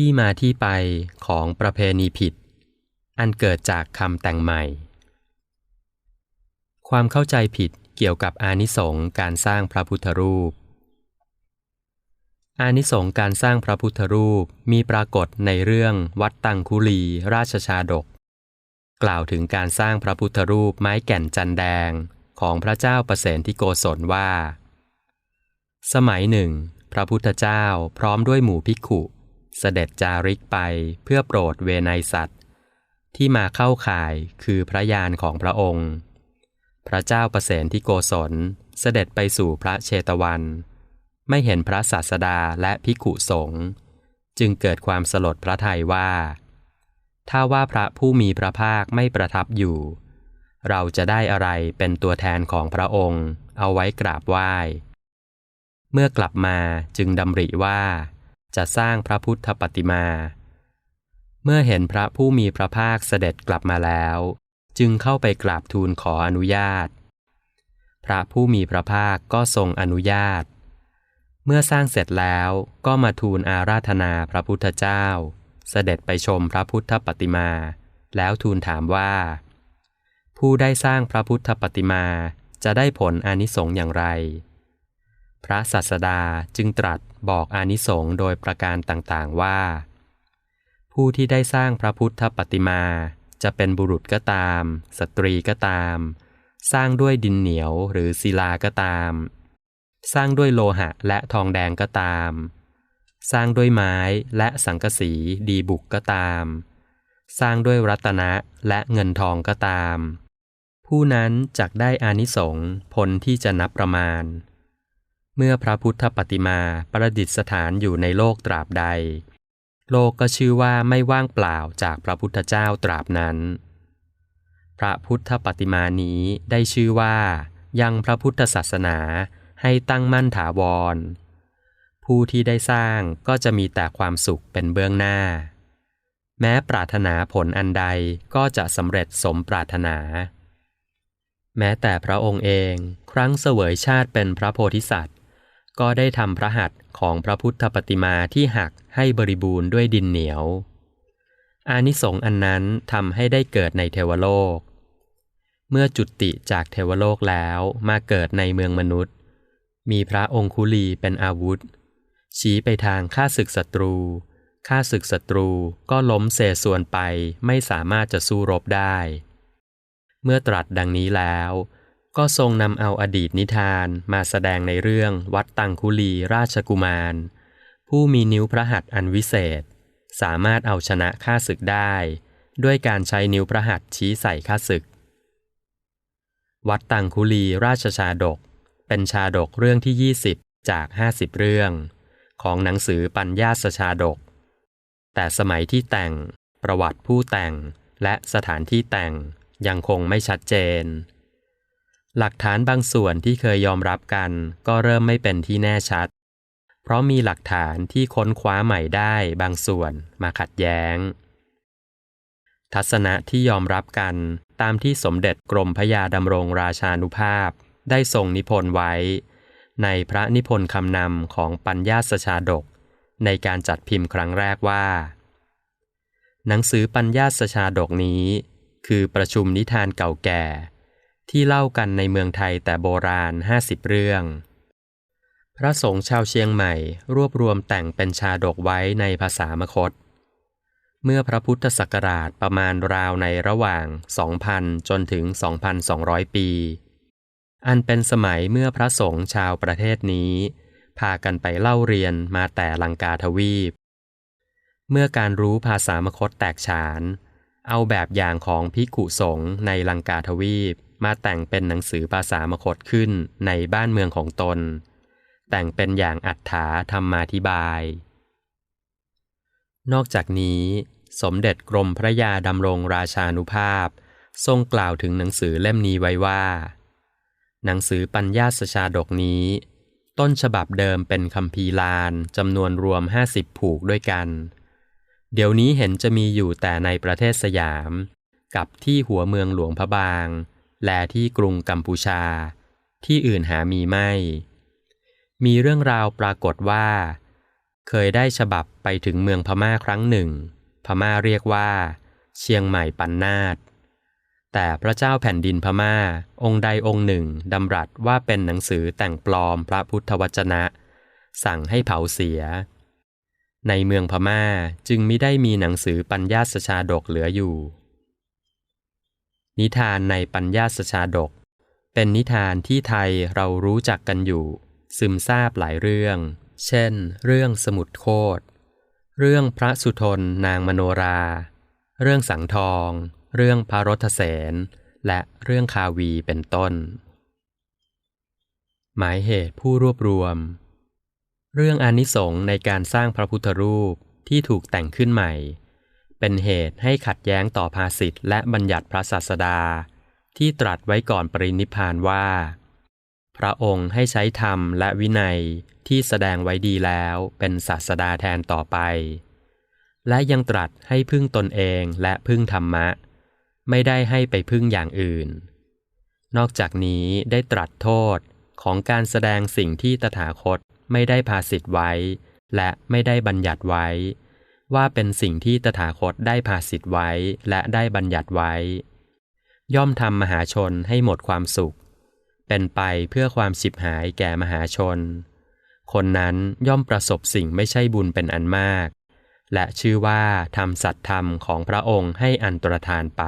ที่มาที่ไปของประเพณีผิด อันเกิดจากคำแต่งใหม่ ความเข้าใจผิดเกี่ยวกับอานิสงส์การสร้างพระพุทธรูป อานิสงส์การสร้างพระพุทธรูปมีปรากฏในเรื่องวัดตังคุลีราชชาดก กล่าวถึงการสร้างพระพุทธรูปไม้แก่นจันแดงของพระเจ้าประเสนที่โกศลว่า สมัยหนึ่ง พระพุทธเจ้าพร้อมด้วยหมู่ภิกขุ เสด็จจาริกไปเพื่อโปรดเวไนสัตว์ ที่มาเข้าข่ายคือพระยานของพระองค์ พระเจ้าประเสนที่โกศลเสด็จไปสู่พระเชตวัน ไม่เห็นพระศาสดาและภิกุสงฆ์จึงเกิดความสลดพระทัยว่า ถ้าว่าพระผู้มีพระภาคไม่ประทับอยู่ เราจะได้อะไรเป็นตัวแทนของพระองค์ เอาไว้กราบไหว้ เมื่อกลับมาจึงดำริว่า จะสร้างพระพุทธปฏิมา เมื่อเห็นพระผู้มีพระภาคเสด็จกลับมาแล้ว จึงเข้าไปกราบทูลขออนุญาต พระผู้มีพระภาคก็ทรงอนุญาต เมื่อสร้างเสร็จแล้วก็มาทูลอาราธนาพระพุทธเจ้า เสด็จไปชมพระพุทธปฏิมา แล้วทูลถามว่า ผู้ได้สร้างพระพุทธปฏิมาจะได้ผลอานิสงส์อย่างไร พระสัสดาจึงตรัสบอกอานิสงส์โดยประการต่างๆว่า ผู้ที่ได้สร้างพระพุทธปฏิมา จะเป็นบุรุษก็ตาม สตรีก็ตาม สร้างด้วยดินเหนียวหรือศิลาก็ตาม สร้างด้วยโลหะและทองแดงก็ตาม สร้างด้วยไม้และสังกะสีดีบุกก็ตาม สร้างด้วยรัตนะและเงินทองก็ตาม ผู้นั้นจักได้อานิสงส์ผลที่จะนับประมาณ เมื่อพระพุทธปฏิมาประดิษฐานอยู่ในโลกตราบใด โลกก็ชื่อว่าไม่ว่างเปล่าจากพระพุทธเจ้าตราบนั้น พระพุทธปฏิมานี้ได้ชื่อว่า ยังพระพุทธศาสนาให้ตั้งมั่นถาวร ผู้ที่ได้สร้างก็จะมีแต่ความสุขเป็นเบื้องหน้า แม้ปรารถนาผลอันใดก็จะสำเร็จสมปรารถนา แม้แต่พระองค์เองครั้งเสวยชาติเป็นพระโพธิสัตว ก็ได้ทำพระหัตถ์ของพระพุทธปฏิมาที่หักให้บริบูรณ์ด้วยดินเหนียว อานิสงส์อันนั้นทำให้ได้เกิดในเทวโลก เมื่อจุติจากเทวโลกแล้วมาเกิดในเมืองมนุษย์ มีพระองคุลีเป็นอาวุธ ชี้ไปทางฆ่าศึกศัตรูฆ่าศึกศัตรูก็ล้มเสส่วนไปไม่สามารถจะสู้รบได้ เมื่อตรัสดังนี้แล้ว ก็ทรงนำเอาอดีตนิทานมาแสดงในเรื่องวัดตังคุลีราชกุมาร ผู้มีนิ้วพระหัตถ์อันวิเศษ สามารถเอาชนะข้าศึกได้ ด้วยการใช้นิ้วพระหัตถ์ชี้ใส่ข้าศึก วัดตังคุลีราชชาดก เป็นชาดกเรื่องที่ 20 จาก 50 เรื่อง ของหนังสือปัญญาสชาดก แต่สมัยที่แต่ง ประวัติผู้แต่งและสถานที่แต่งยังคงไม่ชัดเจน หลักฐานบางส่วนที่เคยยอมรับกัน ก็เริ่มไม่เป็นที่แน่ชัด เพราะมีหลักฐานที่ค้นคว้าใหม่ได้บางส่วนมาขัดแย้ง ทัศนะที่ยอมรับกันตามที่สมเด็จกรมพยาดำรงราชานุภาพได้ทรงนิพนธ์ไว้ ในพระนิพนธ์คำนำของปัญญาสชาดก ในการจัดพิมพ์ครั้งแรกว่า หนังสือปัญญาสชาดกนี้ คือประชุมนิทานเก่าแก่ ที่เล่ากันในเมืองไทยแต่โบราณห้าสิบเรื่อง พระสงฆ์ชาวเชียงใหม่ รวบรวมแต่งเป็นชาดกไว้ในภาษามคต เมื่อพระพุทธศักราชประมาณราวในระหว่าง 2,000 จนถึง 2,200 ปี อันเป็นสมัยเมื่อพระสงฆ์ชาวประเทศนี้ พากันไปเล่าเรียนมาแต่ลังกาทวีป เมื่อการรู้ภาษามคตแตกฉาน เอาแบบอย่างของพิกุสงฆ์ในลังกาทวีป มาแต่งเป็นหนังสือภาษามคตขึ้นในบ้านเมืองของตน แต่งเป็นอย่างอัฏฐาธรรมาธิบาย นอกจากนี้สมเด็จกรมพระยาดำรงราชานุภาพ ทรงกล่าวถึงหนังสือเล่มนี้ไว้ว่า หนังสือปัญญาสชาดกนี้ ต้นฉบับเดิมเป็นคำพีลานจำนวนรวม 50 ผูกด้วยกัน เดี๋ยวนี้เห็นจะมีอยู่แต่ในประเทศสยาม กับที่หัวเมืองหลวงพระบาง และที่กรุงกัมพูชา ที่อื่นหามีไม่ มีเรื่องราวปรากฏว่า เคยได้ฉบับไปถึงเมืองพม่าครั้งหนึ่ง พม่าเรียกว่า เชียงใหม่ปันนาตแต่พระเจ้าแผ่นดินพม่า องค์ใดองค์หนึ่งดำรัสว่าเป็นหนังสือแต่งปลอมพระพุทธวจนะ สั่งให้เผาเสีย ในเมืองพม่าจึงไมิได้มีหนังสือปัญญาสชาดกเหลืออยู่ นิทานในปัญญาสชาดก เป็นนิทานที่ไทยเรารู้จักกันอยู่ ซึมซาบหลายเรื่อง เช่น เรื่องสมุดโคตเรื่องพระสุทนนางมโนรา เรื่องสังทอง เรื่องพระรถเสนและเรื่องคาวีเป็นต้น หมายเหตุผู้รวบรวม เรื่องอนิสงส์ในการสร้างพระพุทธรูปที่ถูกแต่งขึ้นใหม่ เป็นเหตุให้ขัดแย้งต่อภาษิตและบัญญัติพระศาสดา ที่ตรัสไว้ก่อนปรินิพานว่า พระองค์ให้ใช้ธรรมและวินัยที่แสดงไว้ดีแล้วเป็นศาสดาแทนต่อไป และยังตรัสให้พึ่งตนเองและพึ่งธรรมะ ไม่ได้ให้ไปพึ่งอย่างอื่น นอกจากนี้ได้ตรัสโทษของการแสดงสิ่งที่ตถาคตไม่ได้ภาสิทธ์ไว้ และไม่ได้บัญญัติไว้ ว่าเป็นสิ่งที่ตถาคตได้ภาสิทธ์ไว้และได้บัญญัติไว้ ย่อมทำมหาชนให้หมดความสุข เป็นไปเพื่อความสิบหายแก่มหาชน คนนั้นย่อมประสบสิ่งไม่ใช่บุญเป็นอันมาก และชื่อว่าทำสัตธรรมของพระองค์ให้อันตรธานไป